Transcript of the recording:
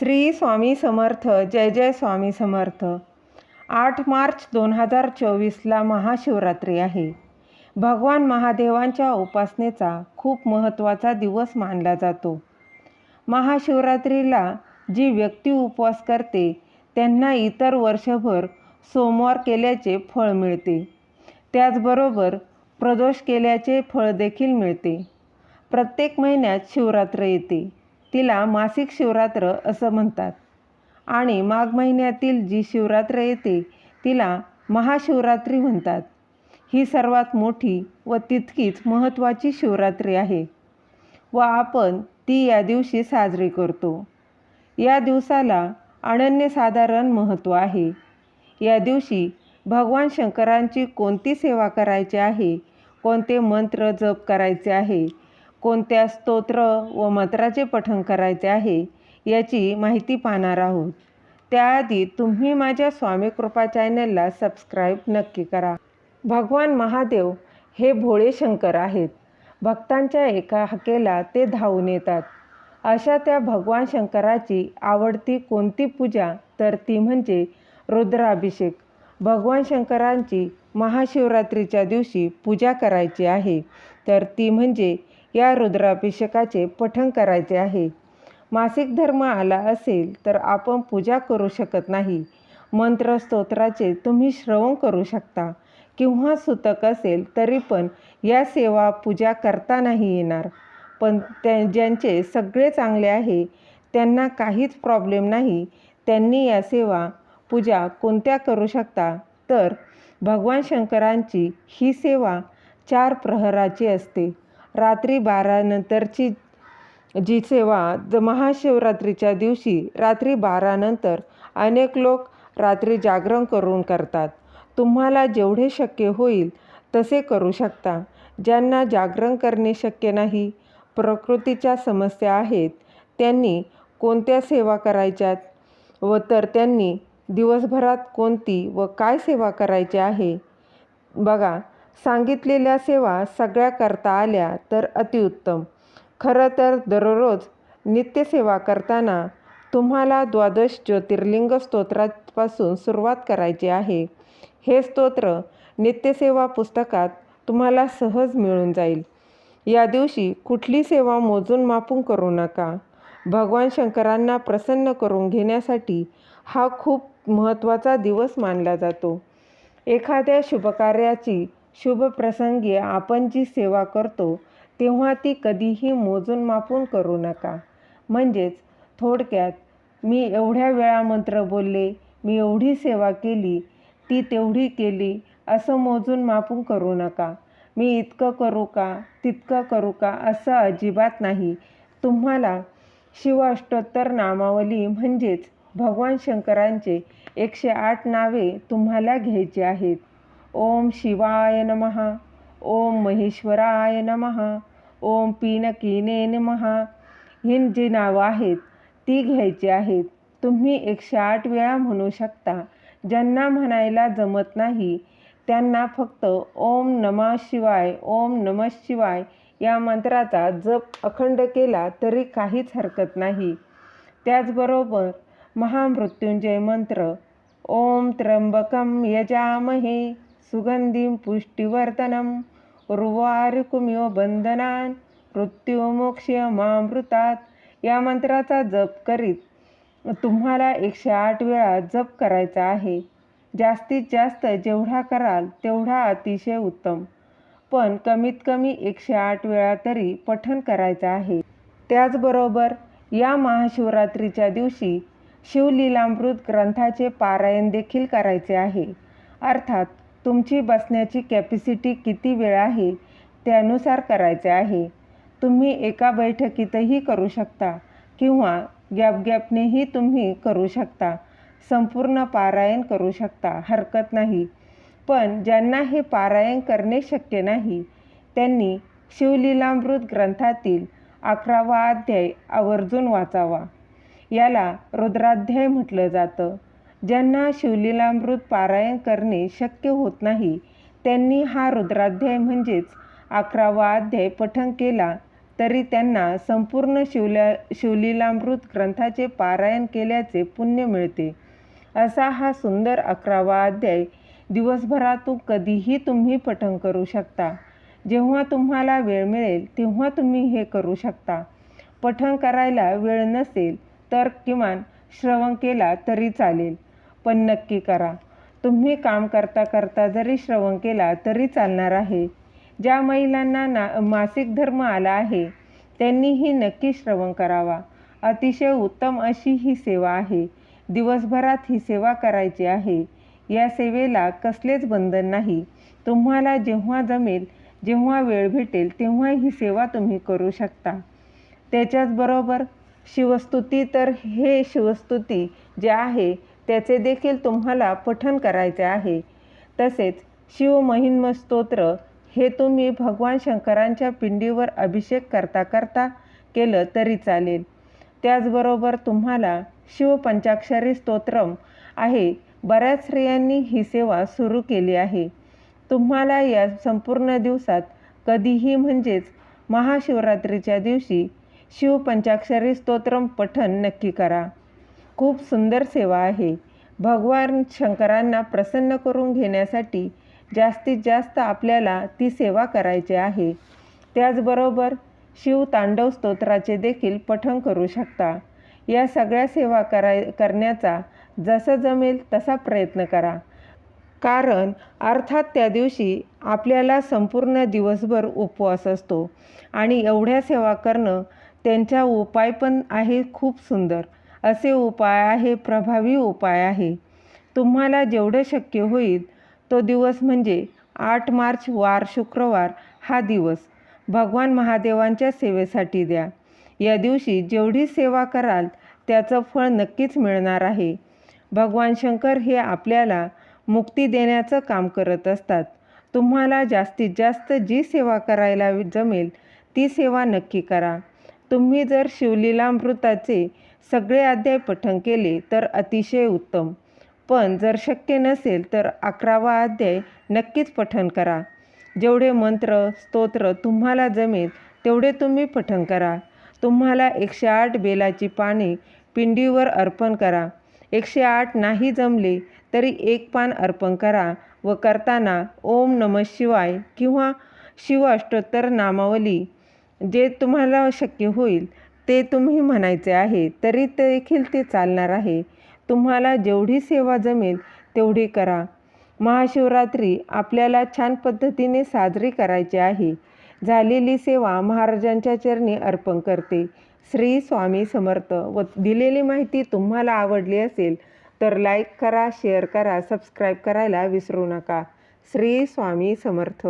श्री स्वामी समर्थ जय जय स्वामी समर्थ. आठ मार्च दोन हजार चोवीसला महाशिवरात्री आहे. भगवान महादेवांच्या उपासनेचा खूप महत्त्वाचा दिवस मानला जातो. महाशिवरात्रीला जी व्यक्ती उपवास करते त्यांना इतर वर्षभर सोमवार केल्याचे फळ मिळते. त्याचबरोबर प्रदोष केल्याचे फळ देखील मिळते. प्रत्येक महिन्यात शिवरात्र येते. तिला मासिक शिवरात्र असं म्हणतात. आणि माघ महिन्यातील जी शिवरात्र येते तिला महाशिवरात्री म्हणतात. ही सर्वात मोठी व तितकीच महत्त्वाची शिवरात्री आहे व आपण ती या दिवशी साजरी करतो. या दिवसाला अनन्यसाधारण महत्त्व आहे. या दिवशी भगवान शंकरांची कोणती सेवा करायची आहे कोणते मंत्र जप करायचे आहे कोणत्या स्तोत्र व मंत्राचे पठण करायचे आहे याची माहिती पाहणार आहोत. त्याआधी तुम्ही माझ्या स्वामी कृपा चॅनलला सबस्क्राईब नक्की करा. भगवान महादेव हे भोळे शंकर आहेत. भक्तांच्या एका हाकेला ते धावून येतात. अशा त्या भगवान शंकराची आवडती कोणती पूजा तर ती म्हणजे रुद्राभिषेक. भगवान शंकरांची महाशिवरात्रीच्या दिवशी पूजा करायची आहे तर ती म्हणजे या रुद्राभिषेकाचे पठण करायचे आहे. मासिक धर्म आला असेल तर आपण पूजा करू शकत नाही. मंत्र स्तोत्राचे तुम्ही श्रवण करू शकता. किंवा सुतक असेल तरी पण या सेवा पूजा करता नाही येणार. पण त्या ज्यांचे सगळे चांगले आहे त्यांना काहीच प्रॉब्लेम नाही. त्यांनी या सेवा पूजा कोणत्या करू शकता? तर भगवान शंकरांची ही सेवा चार प्रहराची असते. रात्री बारानंतरची जी सेवा द महाशिवरात्रीच्या दिवशी रात्री बारानंतर अनेक लोक रात्री जागरण करून करतात. तुम्हाला जेवढे शक्य होईल तसे करू शकता. ज्यांना जागरण करणे शक्य नाही प्रकृतीच्या समस्या आहेत त्यांनी कोणत्या सेवा करायच्यात? व तर त्यांनी दिवसभरात कोणती व काय सेवा करायची आहे? बघा सांगितलेल्या सेवा सगळ्या करता आल्या तर अतिउत्तम. खरं तर दररोज नित्यसेवा करताना तुम्हाला द्वादश ज्योतिर्लिंग स्तोत्रापासून सुरुवात करायची आहे. हे स्तोत्र नित्यसेवा पुस्तकात तुम्हाला सहज मिळून जाईल. या दिवशी कुठली सेवा मोजून मापून करू नका. भगवान शंकरांना प्रसन्न करून घेण्यासाठी हा खूप महत्त्वाचा दिवस मानला जातो. एखाद्या शुभकार्याची शुभप्रसंगी आपण जी सेवा करतो तेव्हा ती कधीही मोजून मापून करू नका. म्हणजेच थोडक्यात मी एवढ्या वेळा मंत्र बोलले मी एवढी सेवा केली ती तेवढी केली असं मोजून मापून करू नका. मी इतकं करू का तितकं करू का असं अजिबात नाही. तुम्हाला शिवाष्टोत्तर नामावली म्हणजेच भगवान शंकरांचे एकशे आठ नावे तुम्हाला घ्यायची आहेत. ओम शिवाय नम ओम महेश्वराय नम ओम पिनकिने नम. ही जी नावं आहेत ती घ्यायची आहेत. तुम्ही एकशे आठ वेळा म्हणू शकता. ज्यांना म्हणायला जमत नाही त्यांना फक्त ओम नमः शिवाय ओम नमः शिवाय या मंत्राचा जप अखंड केला तरी काहीच हरकत नाही. त्याचबरोबर महामृत्युंजय मंत्र ओम त्र्यंबकम यजामहे. सुगंधीं पुष्टिवर्धनम उर्वारुकुम्यो बंधनान मृत्युमोक्षमामृतात या मंत्राचा जप करीत. तुम्हाला एकशे आठ वेळा जप करायचा आहे. जास्तीत जास्त जेवढा कराल तेवढा अतिशय उत्तम. पण कमीत कमी एकशे आठ वेळा तरी पठण करायचं आहे. त्याचबरोबर या महाशिवरात्रीच्या दिवशी शिवलीलामृत ग्रंथाचे पारायण देखील करायचे आहे. अर्थात तुमची बसण्याची कॅपॅसिटी किती वेळ आहे त्यानुसार करायचे आहे. तुम्ही एका बैठकीतही करू शकता किंवा गॅप गॅपनेही तुम्ही करू शकता. संपूर्ण पारायण करू शकता हरकत नाही. पण ज्यांना हे पारायण करणे शक्य नाही त्यांनी शिवलीलामृत ग्रंथातील अकरावा अध्याय आवर्जून वाचावा. याला रुद्राध्याय म्हटलं जातं. ज्यांना शिवलीलामृत पारायण करणे शक्य होत नाही त्यांनी हा रुद्राध्याय म्हणजेच अकरावा अध्याय पठण केला तरी त्यांना संपूर्ण शिवल्या शिवलीलामृत ग्रंथाचे पारायण केल्याचे पुण्य मिळते. असा हा सुंदर अकरावा अध्याय दिवसभरातून कधीही तुम्ही पठण करू शकता. जेव्हा तुम्हाला वेळ मिळेल तेव्हा तुम्ही हे करू शकता. पठण करायला वेळ नसेल तर किमान श्रवण केला तरी चालेल. पण नक्की करा. तुम्ही काम करता करता जरी श्रवण केला तरी चालणार आहे. ज्या महिलांना ना मासिक धर्म आला आहे त्यांनीही नक्की श्रवण करावा. अतिशय उत्तम अशी ही सेवा आहे. दिवसभरात ही सेवा करायची आहे. या सेवेला कसलेच बंधन नाही. तुम्हाला जेव्हा जमेल जेव्हा वेळ भेटेल तेव्हा ही सेवा तुम्ही करू शकता. त्याच्याचबरोबर शिवस्तुती तर हे शिवस्तुती जे आहे त्याचे देखील तुम्हाला पठन करायचे आहे. तसेच शिवमहिन्म स्तोत्र हे तुम्ही भगवान शंकरांच्या पिंडीवर अभिषेक करता करता केलं तरी चालेल. त्याचबरोबर तुम्हाला शिवपंचाक्षरी स्तोत्रम आहे. बऱ्याच स्त्रियांनी ही सेवा सुरू केली आहे. तुम्हाला या संपूर्ण दिवसात कधीही म्हणजेच महाशिवरात्रीच्या दिवशी शिवपंचाक्षरी स्तोत्रम पठन नक्की करा. खूप सुंदर सेवा आहे. भगवान शंकरांना प्रसन्न करून घेण्यासाठी जास्तीत जास्त आपल्याला ती सेवा करायची आहे. त्याचबरोबर शिव तांडव स्तोत्राचे देखील पठण करू शकता. या सगळ्या सेवा कराय करण्याचा जसं जमेल तसा प्रयत्न करा. कारण अर्थात त्या दिवशी आपल्याला संपूर्ण दिवसभर उपवास असतो आणि एवढ्या सेवा करणं त्यांचा उपाय पण आहे खूप सुंदर. असे उपाय आहे प्रभावी उपाय आहे. तुम्हाला जेवढं शक्य होईल तो दिवस म्हणजे आठ मार्च वार शुक्रवार हा दिवस. भगवान महादेवांच्या सेवेसाठी द्या. या दिवशी जेवढी सेवा कराल त्याचं फळ नक्कीच मिळणार आहे. भगवान शंकर हे आपल्याला मुक्ती देण्याचं काम करत असतात. तुम्हाला जास्तीत जास्त जी सेवा करायला जमेल ती सेवा नक्की करा. तुम्ही जर शिवलीलामृताचे सगळे अध्याय पठण केले तर अतिशय उत्तम. पण जर शक्य नसेल तर अकरावा अध्याय नक्कीच पठण करा. जेवढे मंत्र स्तोत्र तुम्हाला जमेल तेवढे तुम्ही पठण करा. तुम्हाला एकशे आठ बेलाची पाने पिंडीवर अर्पण करा. एकशे आठ नाही जमले तरी एक पान अर्पण करा व करताना ओम नम शिवाय किंवा शिव अष्टोत्तर नामावली. जे तुम्हाला शक्य होईल ते तुम्ही म्हणायचे आहे तरी देखील ते चालणार आहे. तुम्हाला जेवढी सेवा जमेल तेवढी करा. महाशिवरात्री आपल्याला छान पद्धतीने साजरी करायची आहे. झालेली सेवा महाराजांच्या चरणी अर्पण करते. श्री स्वामी समर्थ. व दिलेली माहिती तुम्हाला आवडली असेल तर लाईक करा शेअर करा सबस्क्राईब करायला विसरू नका. श्री स्वामी समर्थ.